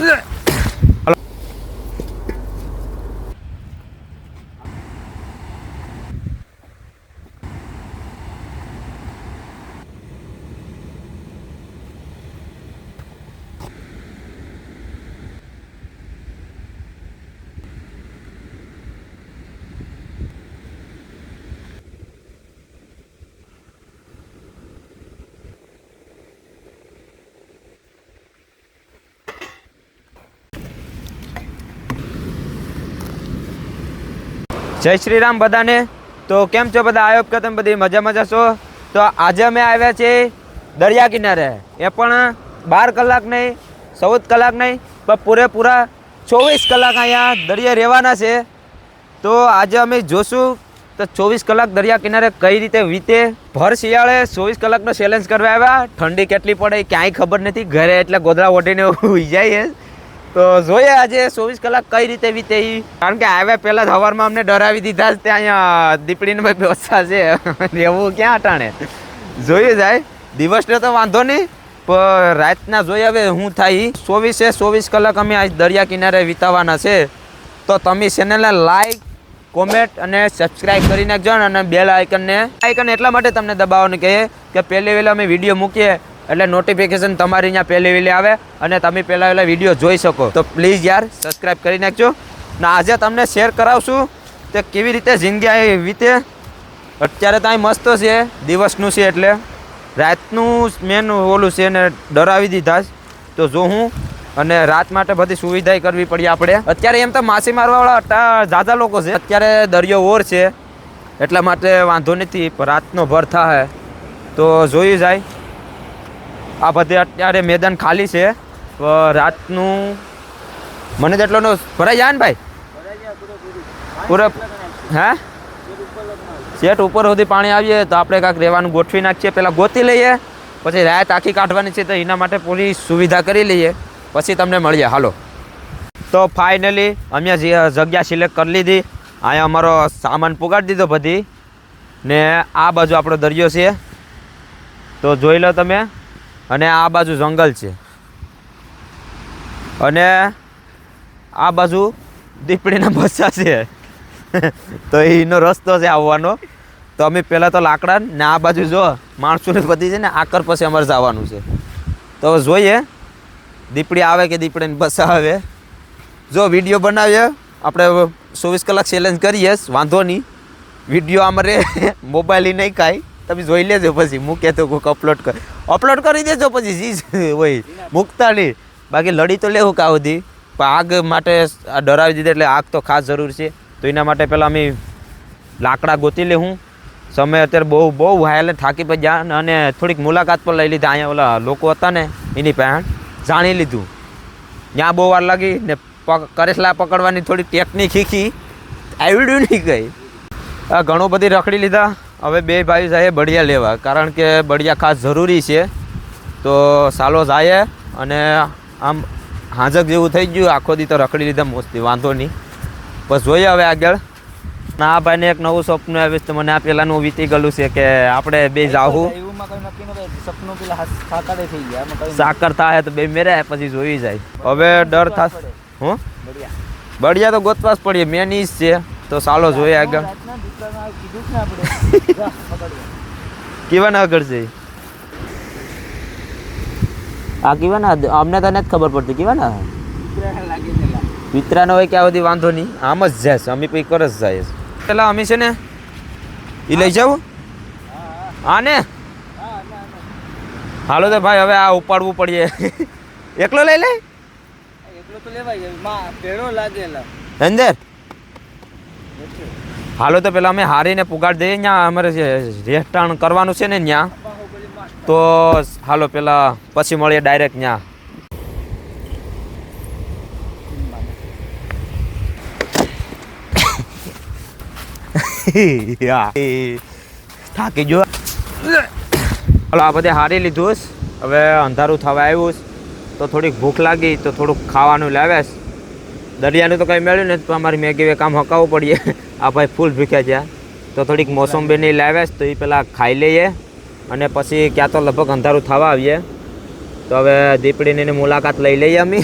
不是。જય શ્રી રામ બધાને. તો કેમ છો બધા? આયોપ કે તમે બધી મજા મજા છો તો આજે અમે આવ્યા છીએ દરિયા કિનારે. એ પણ બાર કલાક નહીં, ચૌદ કલાક નહીં, પણ પૂરેપૂરા ચોવીસ કલાક અહીંયા દરિયા રહેવાના છે. તો આજે અમે જોશું તો ચોવીસ કલાક દરિયા કિનારે કઈ રીતે વીતે. ભર શિયાળે ચોવીસ કલાકનો ચેલેન્જ કરવા આવ્યા. ઠંડી કેટલી પડે ક્યાંય ખબર નથી. ઘરે એટલે ગોધરા ઓઢીને ઉઈ જાય તો જોઈએ આજે ચોવીસ કલાક કઈ રીતે વીતે કારણ કે આવ્યા પહેલા સવારમાં અમને ડરાવી દીધા જ ત્યાં અહીંયા દીપડીને ભાઈ બેસા છે. એવું ક્યાં અટાણે? જોઈએ જાય. દિવસને તો વાંધો નહીં, પણ રાતના જોઈએ હવે શું થાય ચોવીસે ચોવીસ કલાક અમે આજ દરિયા કિનારે વિતાવાના છે. તો તમે ચેનલને લાઈક કોમેન્ટ અને સબસ્ક્રાઇબ કરી નાખજો અને બેલ આઇકનને આઇકન એટલા માટે તમને દબાવવાનું કહે કે પહેલી વહેલા અમે વીડિયો મૂકીએ એટલે નોટિફિકેશન તમારી અહીંયા પહેલી વહેલી આવે અને તમે પહેલાં પહેલાં વીડિયો જોઈ શકો. તો પ્લીઝ યાર સબસ્ક્રાઈબ કરી નાખજો. ને આજે તમને શેર કરાવશું તે કેવી રીતે જિંદગી આવી વીતે અત્યારે તો મસ્ત છે, દિવસનું છે એટલે. રાતનું મેન ઓલું છે ને ડરાવી દીધા તો જો હું અને રાત માટે બધી સુવિધા કરવી પડી આપણે. અત્યારે એમ તો માછી મારવાવાળા ઝાઝા લોકો છે. અત્યારે દરિયો ઓર છે. એટલા માટે વાંધો નથી રાતનો ભર થાય તો જોયું જાય. આ બધે અત્યારે મેદાન ખાલી છે. રાતનું મને તો એટલો ભરાઈ જાય ને ભાઈ? પૂરે હે? સેટ ઉપર સુધી પાણી આવીએ તો આપણે કાંઈક રહેવાનું ગોઠવી નાખીએ. પહેલાં ગોતી લઈએ, પછી રાત આખી કાઢવાની છે તો એના માટે પૂરી સુવિધા કરી લઈએ. પછી તમને મળીએ. હાલો. તો ફાઇનલી અમે જગ્યા સિલેક્ટ કરી લીધી. અહીંયા અમારો સામાન પુગાડી દીધો બધી. ને આ બાજુ આપણો દરિયો છે. તો જોઈ લો તમે. અને આ બાજુ જંગલ છે. અને આ બાજુ દીપડીના બચ્ચા છે. તો એનો રસ્તો છે આવવાનો. તો અમે પહેલાં તો લાકડા ને આ બાજુ જો, માણસોને બધી છે ને આકર પછી અમારે જવાનું છે. તો જોઈએ, દીપડી આવે કે દીપડીને બસ આવે. જો વીડિયો બનાવીએ, આપણે ચોવીસ કલાક ચેલેન્જ કરીએ, વાંધો નહીં. વીડિયો અમારે મોબાઈલ નહીં કાંઈ તમે જોઈ લેજો પછી, મૂકે તો કોઈક અપલોડ કર. અપલોડ કરી દેજો પછી, જી હોય મૂકતા નહીં. બાકી લડી તો લેવું કાં સુધી? પણ આગ માટે ડરાવી દીધે એટલે આગ તો ખાસ જરૂર છે. તો એના માટે પહેલાં અમે લાકડા ગોતી લેવું સમય અત્યારે બહુ બહુ હાયલે થાકી પડ્યા અને થોડીક મુલાકાત પણ લઈ લીધી. અહીંયા ઓલા લોકો હતા ને, એની પાસે જાણી લીધું. ત્યાં બહુ વાર લાગી ને કરેસલા પકડવાની થોડી ટેકનિક શીખી. આવડ્યું નહીં ગઈ ઘણું બધી રખડી લીધા. હવે બે ભાઈ જાય બળિયા લેવા. કારણ કે બળિયા ખાસ જરૂરી છે. તો સાલો જાય અને આમ હાજક જેવું થઈ ગયું. આખો દી તો રખડી લીધા મોસ્તી વાંધો નહીં. બસ જોઈએ હવે આગળ. ના ભાઈને એક નવું સપનું આવ્યું છે. તો મને આ પહેલાંનું વીતી ગયેલું છે કે આપણે બે જાહું. સાકારે થાય તો બે મેરે પછી જોઈ જાય. હવે ડર થશે હું? બઢિયા. બળિયા તો ગોતવા જ પડીએ. મેન ઈ જ છે. તો સાલો જોઈએ આગળ. રાતના દીપડાને આ કીધું જ ને આપણે. જા, પકડ્યો. કેવા ના આગળ છે આ કેવા ના? અમને તો નથી ખબર પડતી. કેવા ના? દીપડાને લાગી ગયેલા. વિતરાનો હોય ક્યાં સુધી વાંધો નહીં. આમ જ જાય અમે પછી કર જ જાય પેલા અમે છે ને એ લઈ જાવ હા, હા ને હા, હા, ના, ના. હાલો તો ભાઈ હવે આ ઉપાડવું પડીએ એકલો લઈ લે? એકલો તો લેવાય. ભેળો લાગેલા અંદર. હાલો તો પેલા અમે હારીને પુગાડી દઈએ ત્યાં અમારે રહેઠાણ કરવાનું છે ને ત્યાં તો હાલો પેલા પછી મળીએ ડાયરેક્ટ ત્યાં થાકી ગયો. હાલો આ બધે હારી લીધું હવે અંધારું થવા આવ્યું. તો થોડીક ભૂખ લાગી તો થોડુંક ખાવાનું લાવ્યા. દરિયાનું તો કંઈ મળ્યું નથી તો અમારી મેગી કામ હકાવવું પડીએ. આ ભાઈ ફૂલ ભૂખ્યા છે. તો થોડીક મોસંબીની લાવ્યા છે તો એ પેલા ખાઈ લઈએ અને પછી ક્યાં તો લગભગ અંધારું થવા આવીએ. તો હવે દીપડીની મુલાકાત લઈ લઈએ અમે.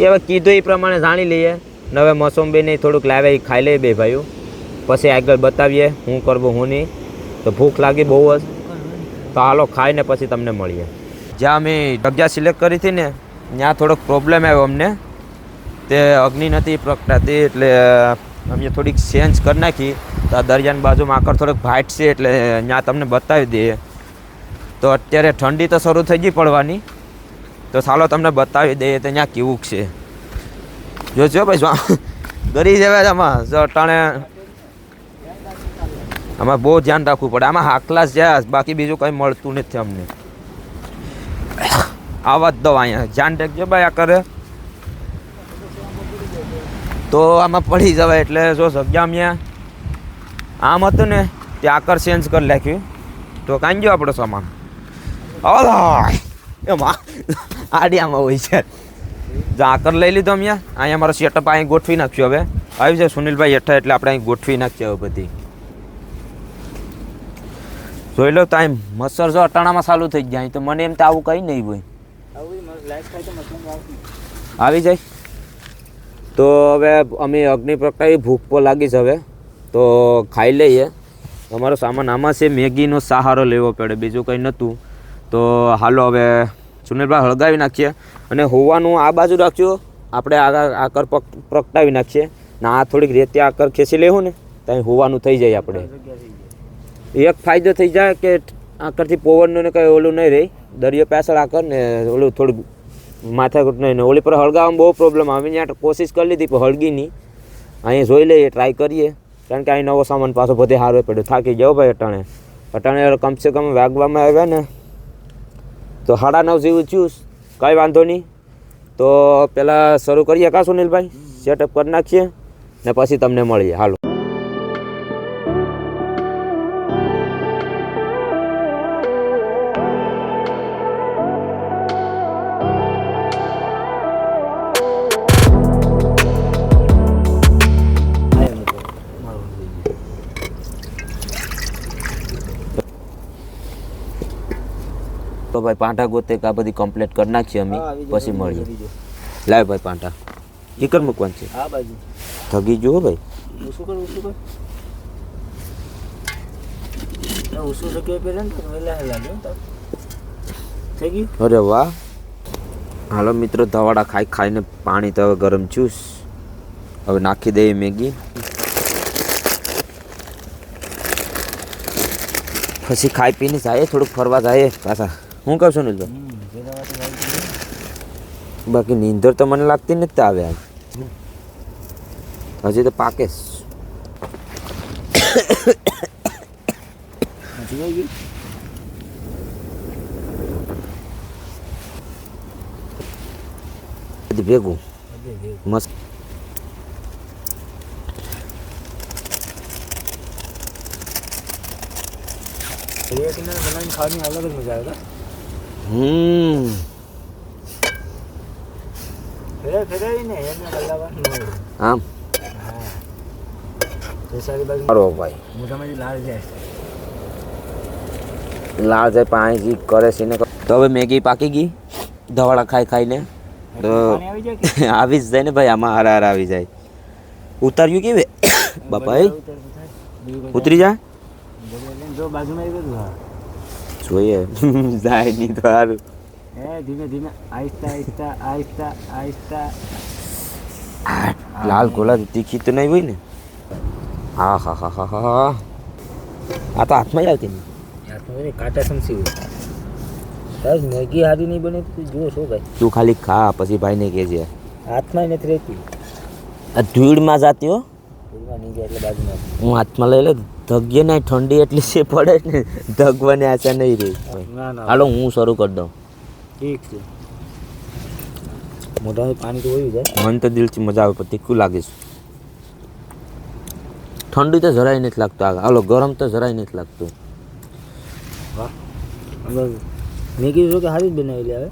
એ હવે કીધું એ પ્રમાણે જાણી લઈએ. ને હવે મોસંબી થોડુંક લાવે એ ખાઈ લઈએ બે ભાઈઓ. પછી આગળ બતાવીએ હું કરવું હું નહીં. તો ભૂખ લાગી બહુ જ. તો હાલો ખાઈને પછી તમને મળીએ. જ્યાં અમે જગ્યા સિલેક્ટ કરી હતી ને ત્યાં થોડોક પ્રોબ્લેમ આવ્યો અમને. તે અગ્નિ નથી પ્રગટાતી એટલે અમે થોડીક ચેન્જ કરી નાખી. તો આ દરિયાની બાજુમાં આકર થોડોક ભાઈટ છે એટલે ત્યાં તમને બતાવી દઈએ. તો અત્યારે ઠંડી તો શરૂ થઈ ગઈ પડવાની. તો ચાલો તમને બતાવી દઈએ તો ત્યાં કેવું છે. જોજો ભાઈ ગરી જવાય છે આમાં. જો, અટાણે આમાં બહુ ધ્યાન રાખવું પડે. આમાં હાકલાસ જ્યાં બાકી બીજું કંઈ મળતું નથી અમને. આવા જ દો અહીંયા. ધ્યાન રાખજો ભાઈ આ કરે. તો આમાં પડી જવાય એટલે જો જગ્યા અહીંયા આમ હતું ને, તે આકર ચેન્જ કરી નાખ્યું. તો કાંઈ ગયો આપણો સામાન? અલા! એમાં આડિયામાં હોય છે. આકર લઈ લીધો અહીંયા અહીંયા મારો સેટઅપ અહીં ગોઠવી નાખ્યો હવે. આવી જાય સુનિલભાઈ હેઠળ એટલે આપણે અહીં ગોઠવી નાખીએ હવે બધી. જોઈ લો ટાઈમ મચ્છર જો અટાણામાં ચાલુ થઈ ગયા. તો મને એમ તો આવું કંઈ નહીં હોય. આવું જાય. તો હવે અમે અગ્નિ પ્રગટાવી ભૂખ પણ લાગી જ હવે. તો ખાઈ લઈએ. અમારો સામાન આમાં છે. મેગીનો સહારો લેવો પડે. બીજું કંઈ નહોતું. તો હાલો હવે સુનિલભાઈ હળગાવી નાખીએ. અને હોવાનું આ બાજુ રાખજો. આપણે આગળ આકર પ્રગટાવી નાખીએ. ને આ થોડીક રેતી આકર ખેંચી લેવું ને ત્યાં હોવાનું થઈ જાય આપણે. એક ફાયદો થઈ જાય કે આકરથી પવનનું ને કંઈ ઓલું નહીં રહી. દરિયો પાછળ કર ને ઓલું થોડુંક માથાકૂટ નહીં ઓલી પર હળગાવવામાં બહુ પ્રોબ્લેમ આવે. ત્યાં કોશિશ કરી લીધી, પણ હળગી નહીં. અહીંયા જોઈ લઈએ ટ્રાય કરીએ. કારણ કે અહીં નવો સામાન પાછો બધે હારવો પડ્યો. થાકી જાઓ ભાઈ અટાણે. અટાણે કમસે કમ વાગવામાં આવ્યા ને, તો સાડા નવ જેવું થયું. કાંઈ વાંધો નહીં. તો પહેલાં શરૂ કરીએ કા સુનિલભાઈ? સેટઅપ કરી નાખીએ ને પછી તમને મળીએ. હાલો. તો ભાઈ પાંઠા ગોતે આ બધી કમ્પ્લીટ કરી નાખીએ અમે. હા, પછી મળીએ. લાવ ભાઈ પાંઠા. ચિકન મૂકવાનું છે. આ બાજુ. થગી જુઓ ભાઈ. કર કર. તો હો થઈ ગયું? અરે વાહ. હાલો મિત્રો ધવાડા ખાઈ ખાઈને પાણી તો હવે ગરમ ચૂસ હવે નાખી દઈએ મેગી. પછી ખાઈ પીને જાય થોડુંક ફરવા જાય પાછા. હું કહું છું નીલભાઈ હમ પેલા વાત આવી ગઈ. બાકી નીંદર તો મને લાગતી નથી આવે આજ હજી તો પાકે જ. નથી આવી ગયું બધી ભેગું અરે રે. મસ્ત દરિયા કિનારે બનાવીને ખાવાની અલગ જ મજા આવે હમ ફેરે ફેરાવીને એમને ગલાવાનું હોય. આમ હા તે સારી બાજુ મારો ભાઈ મોઢામાંથી લાળ જાય લાળ જાય પાણી જી કરે છે ને તો હવે મેગી પાકી ગઈ ધવાડા ખાઈ ખાઈને તો પાણી આવી જાય કે આવી જ જાય ને ભાઈ આમાં હાર હાર આવી જાય ઉતાર્યું કેવી બાપા એ ઉતર તો થાય. બીજું કંઈ ઉતરી જાય દરિયા લઈને જો બાજુમાં આવી ગયું હા જોઈએ. જાય નહીં તો સારું એ ધીમે ધીમે. આહિસ્તા આહિસ્તા આહિસ્તા આહિસ્તા લાલ ગોલા તીખી તો નહીં હોય ને? હા હા હા હા હા હા. આ તો હાથમાં જ આવતી નહીં હાથમાં કાંટા સમસી હોય. બસ મેગી હારી નહીં બને તું જુઓ શું ભાઈ તું ખાલી ખા પછી ભાઈને કહેજે. હાથમાં નથી રહેતી. આ ધૂળમાં જાતી હો. હું હાથમાં લઈ લે ધગીએ ને ઠંડી એટલી છે પડે ને ધગવાની આશા નહીં રહી. હાલો હું શરૂ કરી દઉં. ઠીક છે. મોઢામાં પાણી તો હોય જાય. મન તો દિલથી મજા આવે પણ તીખું લાગે છે. ઠંડી તો જરાય નથી લાગતું. આગળ હાલો ગરમ તો જરાય નથી લાગતું. મેં કીધું કે હારી જ બનાવેલી હવે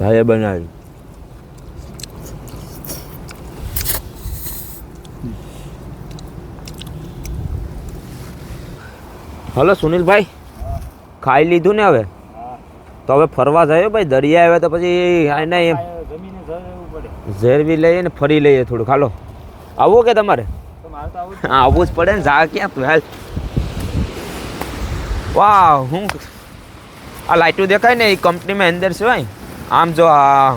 ભાઈએ બનાવી. હલો સુનિલભાઈ ખાઈ લીધું ને હવે? તો હવે ફરવા જાય ભાઈ દરિયા આવે તો પછી એને રહેવું ઝેરવી લઈએ ને ફરી લઈએ થોડું ખાલો આવું કે તમારે? હા આવવું જ પડે ને જા ક્યાં તું હાલ. વાહ હું આ લાઇટો દેખાય ને એ કંપનીમાં અંદર છે ભાઈ. આમ જો આ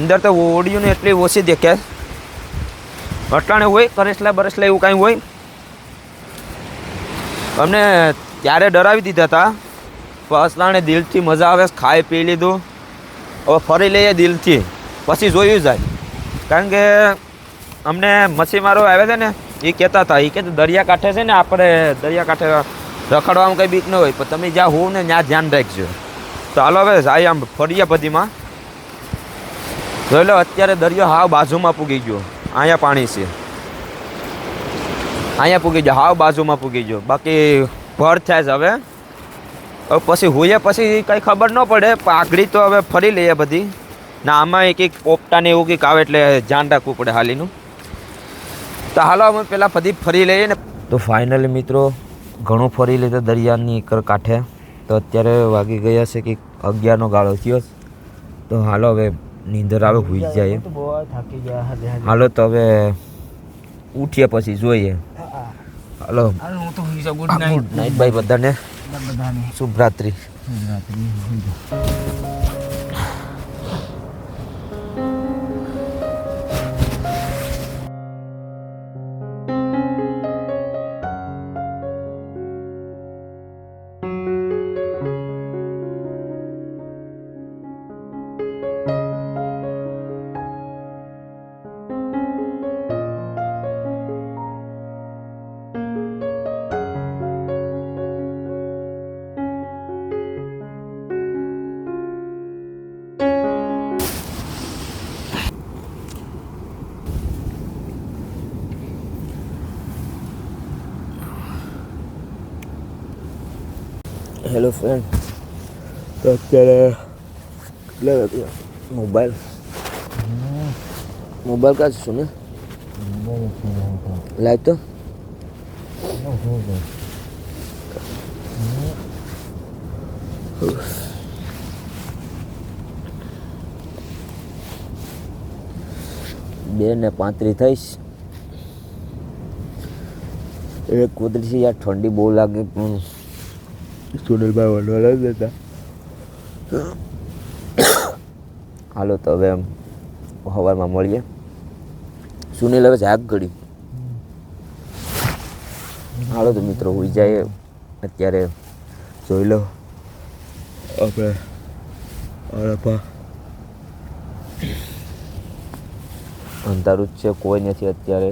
અંદર તો ઓડિયું ને એટલી ઓછી દેખાય. અટાણે હોય કરેસલા બરેસલા એવું કાંઈ હોય. અમને ત્યારે ડરાવી દીધા હતા પસલાણે દિલથી મજા આવે, ખાઈ પી લીધું. હવે ફરી લઈએ દિલથી. પછી જોયું જાય. કારણ કે અમને મચ્છીમારો આવે છે ને એ કહેતા હતા એ કે દરિયાકાંઠે છે ને, આપણે દરિયાકાંઠે રખડવામાં કંઈ બીક ન હોય, પણ તમે જ્યાં હોવ ને, ત્યાં ધ્યાન રાખજો. તો હાલો હવે જાય આમ ફરીએ બધીમાં જોઈ લો, અત્યારે દરિયો હાવ બાજુમાં પૂગી ગયો. અહીંયા પાણી છે. અહીંયા પૂગી જાઓ હાવ બાજુમાં પૂગી જાઓ. બાકી ભર થયા છે હવે. પછી હોઈએ પછી કંઈ ખબર ન પડે પાઘડી તો હવે ફરી લઈએ બધી. ના આમાં એક એક પોપટાને એવું કંઈક આવે એટલે ધ્યાન રાખવું પડે હાલીનું. તો હાલો અમે પહેલાં બધી ફરી લઈએ ને. તો ફાઇનલી મિત્રો ઘણું ફરી લીધું દરિયાની એકર કાંઠે. તો અત્યારે વાગી ગયા છે કે અગિયારનો ગાળો થયો. તો હાલો હવે નીંદર આવે હોઈ જાય. હાલો તો હવે ઉઠીએ પછી જોઈએ. હાલો હું તો હુઈ જાઉં. ગુડ નાઇટ ગુડ નાઇટ ભાઈ બધાને બધાને શુભ રાત્રિ શુભ જાઉં. હેલો ફ્રેન્ડ તો અત્યારે, કેટલા વાગ્યા મોબાઈલ. મોબાઈલ કાચ છું ને લાઈટ તો. બે ને પાંત્રી થઈશ. એ કુદરતી યાર ઠંડી બહુ લાગે પણ સુનિલભાઈ વનવાલા જ હતા હાલો તો હવે સવારમાં મળીએ સુનિલ હવે જાગ ઘડી હાલો તો મિત્રો હોઈ જાય અત્યારે જોઈ લો આપણે અરપા અંધારું જ છે કોઈ નથી અત્યારે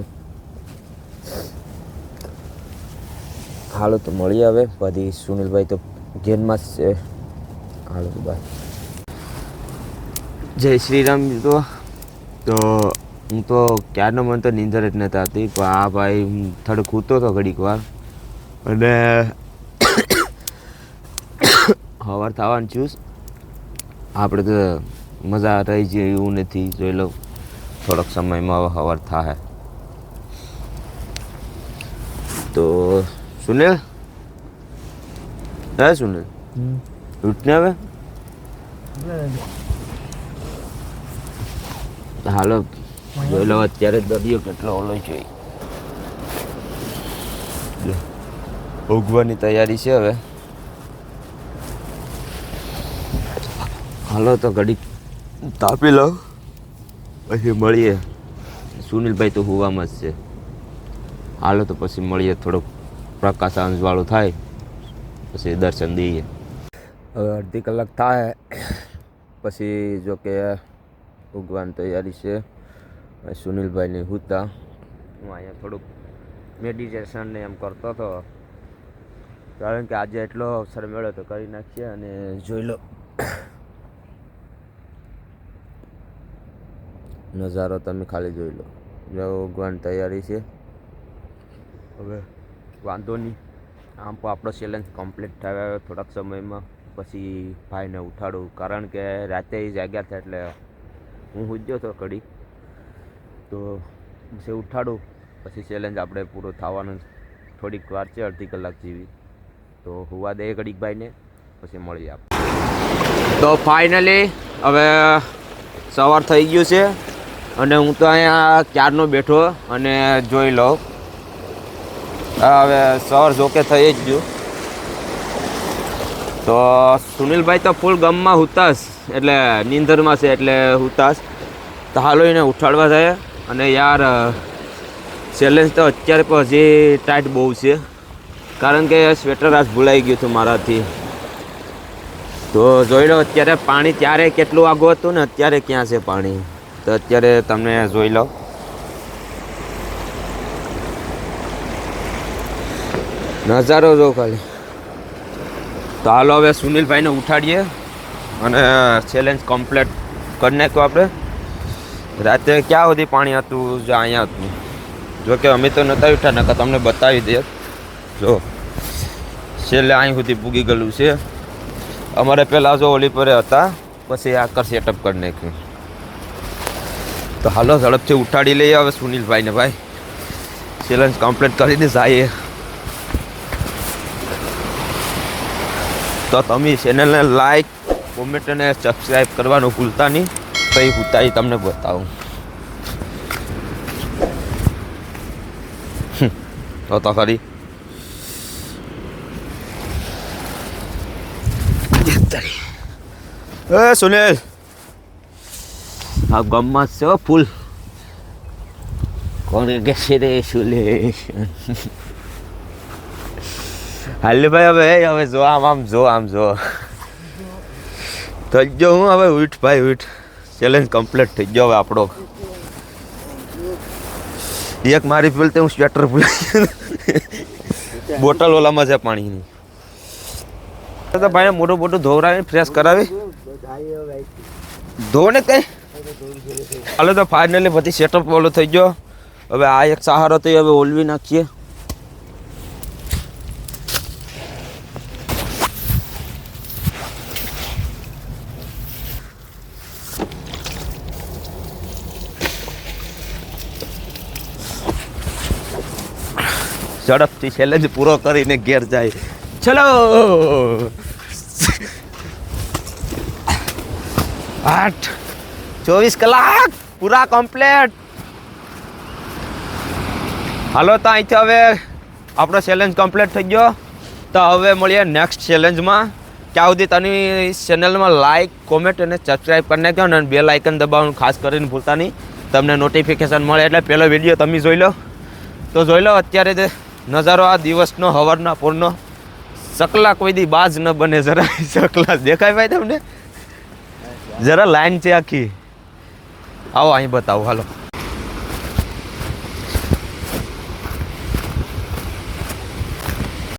હાલો તો મળીએ હવે. પછી સુનિલભાઈ તો ઘેરમાં છે. હાલો તો બાય. જય શ્રી રામ તો તો હું તો ક્યારનો મને તો નીંદર જ નતા હતી પણ આ ભાઈ હું થોડોક ખૂતો હતો ઘડીક વાર. અને સવાર થવાનું છું. આપણે તો મજા રહી જાય એવું નથી. જોઈ લો થોડોક સમયમાં હવે સવાર થાય તો સુનિલ? હે સુનિલ? ઉઠને હવે? હાલો, જોઈ લો અત્યારે દરિયો કેટલો ઓલો છે. ઉગવાની તૈયારી છે હવે. હાલો, તો ઘડી તાપી લો પછી મળીએ. સુનિલભાઈ તો હોવામાં જ છે. હાલો, તો પછી મળીએ થોડોક. પ્રકાશ અંશવાળું થાય, પછી દર્શન દઈએ. હવે અડધી કલાક થાય, પછી જો કે ઉગવાની તૈયારી છે સુનિલભાઈની હુતા. હું અહીંયા થોડુંક મેડિટેશન ને એમ કરતો હતો. કારણ કે આજે એટલો અવસર મળ્યો તો કરી નાખીએ અને જોઈ લો. નજારો તમે ખાલી જોઈ લો. જો ઉગવાની તૈયારી છે. હવે વાંધો નહીં. આમ પણ આપણો ચેલેન્જ કમ્પ્લીટ થાય. થોડાક સમયમાં પછી ભાઈને ઉઠાડું. કારણ કે રાતે જાગ્યા હતા એટલે હું હુજ્યો હતો કડી તો પછી ઉઠાડું. પછી ચેલેન્જ આપણે પૂરો થવાનું થોડીક વાર છે, અડધી કલાક જેવી. તો હોવા દે ઘડીક ભાઈને. પછી મળીએ આપણે. તો ફાઇનલી હવે સવાર થઈ ગયું છે. અને હું તો અહીંયા ક્યારનો બેઠો અને જોઈ લઉં. હવે સવાર જોકે થઈ જ ગયું. તો સુનિલભાઈ તો ફૂલ ગમમાં હુતાશ, એટલે નીંદરમાં છે એટલે હુતાશ. તો હાલો એને ઉઠાડવા જાય. અને યાર ચેલેન્જ તો અત્યારે પણ હજી ટાઈટ બહુ છે. કારણ કે સ્વેટર આજ ભૂલાઈ ગયું હતું મારાથી. તો જોઈ લો અત્યારે પાણી ત્યારે કેટલું આગું હતું ને, અત્યારે ક્યાં છે પાણી? તો અત્યારે તમને જોઈ લો નજારો જો ખાલી. તો હાલો હવે સુનિલભાઈને ઉઠાડીએ અને ચેલેન્જ કમ્પ્લીટ કરી નાખ્યું આપણે. રાતે ક્યાં સુધી પાણી હતું? જો અહીંયા હતું. જો કે અમે તો નહોતા ઉઠા નકર તમને બતાવી દે. જો, છેલ્લે અહીં સુધી પૂગી ગયેલું છે. અમારે પહેલાં જો ઓલી પરે હતા, પછી આકર સેટઅપ કરી નાખ્યું તો હાલો ઝડપથી ઉઠાડી લઈએ હવે સુનિલભાઈને, ભાઈ. ચેલેન્જ કમ્પ્લીટ કરીને જઈએ. તો તમે ચેનલને લાઈક કોમેન્ટ અને સબસ્ક્રાઈબ કરવાનું ભૂલતા નહીં. તો એ ઉતારી તમને બતાવું. હમ, તો તો ખરી. એ સુનિલ. આ ગમમાં છે હો ફૂલ. કોને કે છે રે સુનિલ? હાલ ભાઈ, હવે હવે જો, આમ આમ, જો આમ, જો. થઈ ગયો હું હવે ઉઠ ભાઈ, ઉઠ. ચેલેન્જ કમ્પ્લીટ થઈ ગયો હવે આપણો. એક મારી ફૂલતે હું સ્વેટર ભૂલાઈ બોટલ ઓલામાં છે પાણીની. તો ભાઈ મોટું મોટું ધોવરાવી ફ્રેશ કરાવી. ધો ને કઈ? હાલો તો ફાઇનલી બધી સેટઅપ ઓલો થઈ ગયો. હવે આ એક સહારો થઈ હવે ઓલવી નાખીએ. ઝડપથી ચેલેન્જ પૂરો કરીને ઘેર જાય. ચલો. આઠ, ચોવીસ કલાક, પૂરા કમ્પ્લેટ હાલો, તો અહીંથી હવે આપણો ચેલેન્જ કમ્પ્લીટ થઈ ગયો. તો હવે મળીએ નેક્સ્ટ ચેલેન્જમાં ત્યાં સુધી તની ચેનલમાં લાઈક કોમેન્ટ અને સબસ્ક્રાઈબ કરી નાખ્યો અને બે લાઇકન દબાવવાનું ખાસ કરીને ભૂલતા નહીં. તમને નોટિફિકેશન મળે એટલે પહેલો વીડિયો તમે જોઈ લો. તો જોઈ લો, અત્યારે નજારો આ દિવસનો હવારના પૂરનો સકલા કોઈ દી બાજ ન બને જરા. સકલા દેખાય ભાઈ તમને? જરા લાઈન છે આખી. આવો અહીં બતાવો, હાલો.